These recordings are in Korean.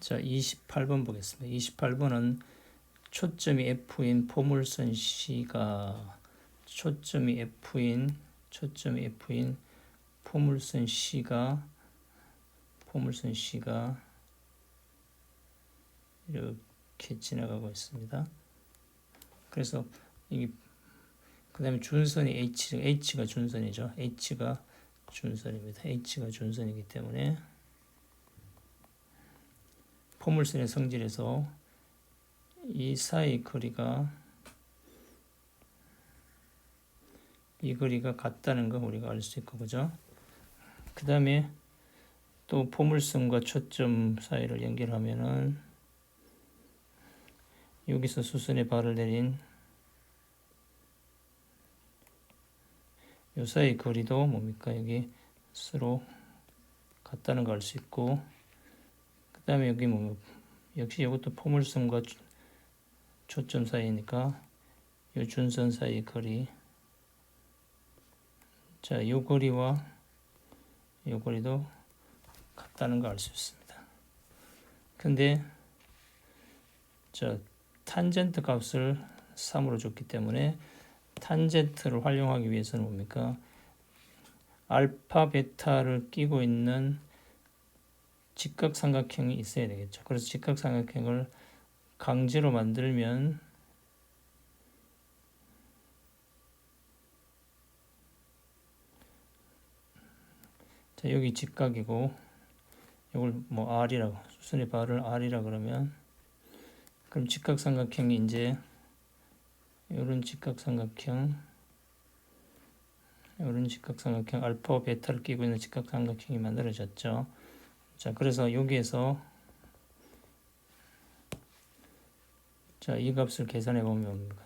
자, 28번 보겠습니다. 28번은 초점이 F인 포물선 C가 초점이 F인 초점이 F인 포물선 C가 포물선 C가 이렇게 지나가고 있습니다. 그래서 이 그다음에 준선이 H H가 준선이죠. H가 준선입니다. H가 준선이기 때문에 포물선의 성질에서 이 사이 거리가 이 거리가 같다는 거 우리가 알 수 있고 그죠? 그 다음에 또 포물선과 초점 사이를 연결하면은 여기서 수선의 발을 내린 요 사이 거리도 뭡니까 여기 서로 같다는 걸 알 수 있고 그 다음에 여기 뭐 역시 이것도 포물선과 초점 사이니까 요 준선 사이 거리 자, 요 거리와 요 거리도 같다는 걸 알 수 있습니다. 근데 자, 탄젠트 값을 3으로 줬기 때문에 탄젠트를 활용하기 위해서는 뭡니까? 알파, 베타를 끼고 있는 직각삼각형이 있어야 되겠죠. 그래서 직각삼각형을 강제로 만들면 자, 여기 직각이고 이걸 뭐 R이라고 수선의 발을 R이라 그러면 그럼 직각삼각형이 이제 이런 직각삼각형 이런 직각삼각형 알파와 베타를 끼고 있는 직각삼각형이 만들어졌죠. 자, 그래서 여기에서 자, 이 값을 계산해 보면 뭡니까?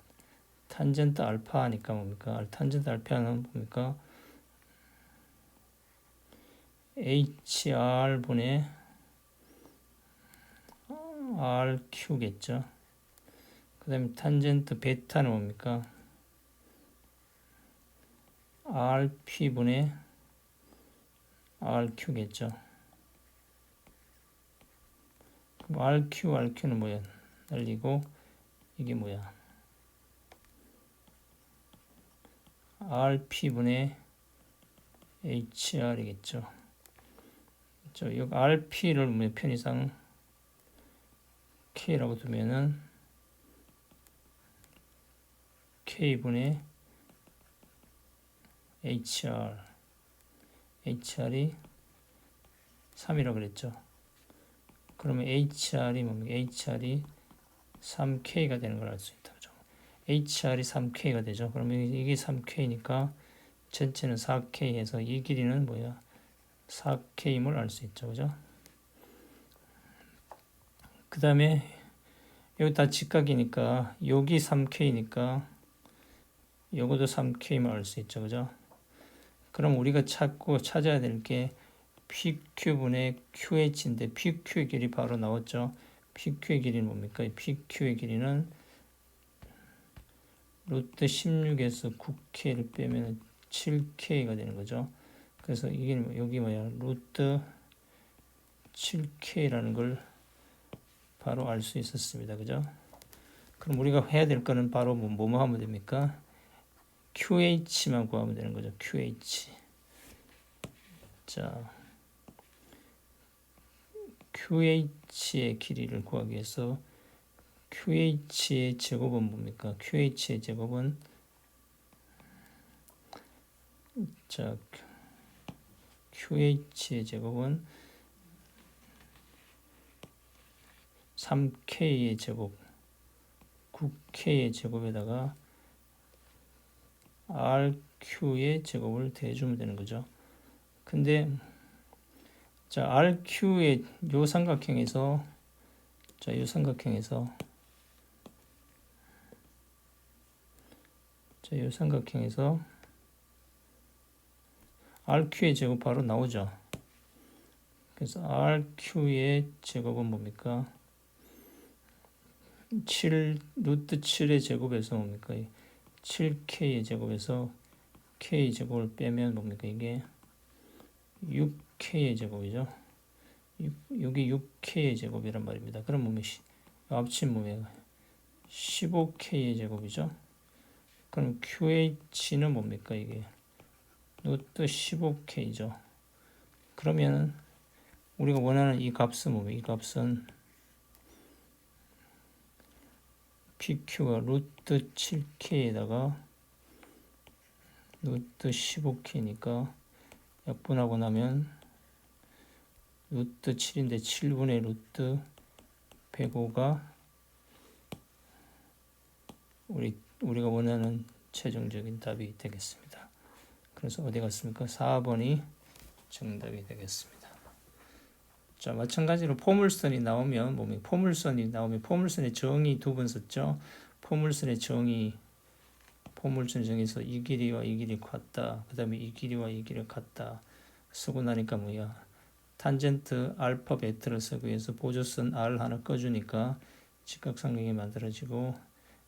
탄젠트 알파 니까 뭡니까? 탄젠트 알파는 뭡니까? HR분의 RQ겠죠. 그 다음에 탄젠트 베타는 뭡니까? RP분의 RQ겠죠. 그럼 RQ, RQ는 뭐야? 날리고 이게 뭐야? RP분의 HR이겠죠. 저 여기 RP를 몇 편이상 K라고 두면은 K분의 HR HR이 3이라고 그랬죠. 그러면 HR이 뭡니까? HR이 3K가 되는 걸 알 수 있다. 그죠? HR이 3K가 되죠. 그러면 이게 3K니까 전체는 4K에서 이 길이는 뭐야? 4K임을 알 수 있죠. 그죠? 그 다음에 여기 다 직각이니까 여기 3K니까 요것도 3K임을 알 수 있죠. 그죠? 그럼 우리가 찾고 찾아야 될 게 PQ분의 QH인데 PQ의 길이 바로 나왔죠. PQ의 길이는 뭡니까? PQ의 길이는 루트 16에서 9K를 빼면 7K가 되는 거죠. 그래서 이게 뭐, 여기 뭐야? 루트 7K라는 걸 바로 알 수 있었습니다. 그죠? 그럼 우리가 해야 될 거는 바로 뭐, 뭐 하면 됩니까? QH만 구하면 되는 거죠. QH. 자, QH의 길이를 구하기 위해서 QH의 제곱은 뭡니까? QH의 제곱은 자, QH의 제곱은 3K의 제곱, 9K의 제곱에다가 RQ의 제곱을 대주면 되는 거죠. 근데 자 RQ의 요 삼각형에서 자 요 삼각형에서 자 요 삼각형에서 RQ의 제곱 바로 나오죠. 그래서 RQ의 제곱은 뭡니까? 7 루트 7의 제곱에서 뭡니까? 7K의 제곱에서 K 제곱을 빼면 뭡니까? 이게 6K의 제곱이죠. 여기 6K의 제곱이란 말입니다. 그럼? 시- 합친 뭡니까? 15K의 제곱이죠. 그럼 QH는 뭡니까 이게? 루트 15K죠. 그러면은 우리가 원하는 이 값은 뭡니까? 이 값은 PQ가 루트 7K에다가 루트 15K니까 약분하고 나면 루트 7인데 7분의 루트 105가 우리 우리가 원하는 최종적인 답이 되겠습니다. 그래서 어디 갔습니까? 4번이 정답이 되겠습니다. 자, 마찬가지로 포물선이 나오면 뭡니까? 포물선이 나오면 포물선의 정의 두 번 썼죠. 포물선의 정의 포물선 정에서 이 길이와 이 길이 같다. 그다음에 이 길이와 이 길이 같다. 쓰고 나니까 뭐야? 탄젠트 알파 베타를 쓰기 위해서 보조선 R 하나 꺼주니까 직각삼각이 만들어지고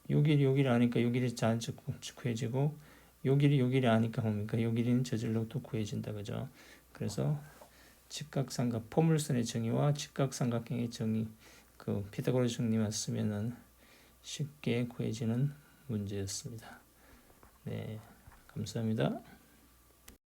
요 길이 요 길이 아니까 요 길이 자연적 구해지고 요 길이 요 길이 아니까 뭡니까? 요 길이는 저절로 또 구해진다 그죠? 그래서 직각삼각 포물선의 정의와 직각삼각형의 정의 그 피타고라스 정리만 쓰면은 쉽게 구해지는 문제였습니다. 네, 감사합니다.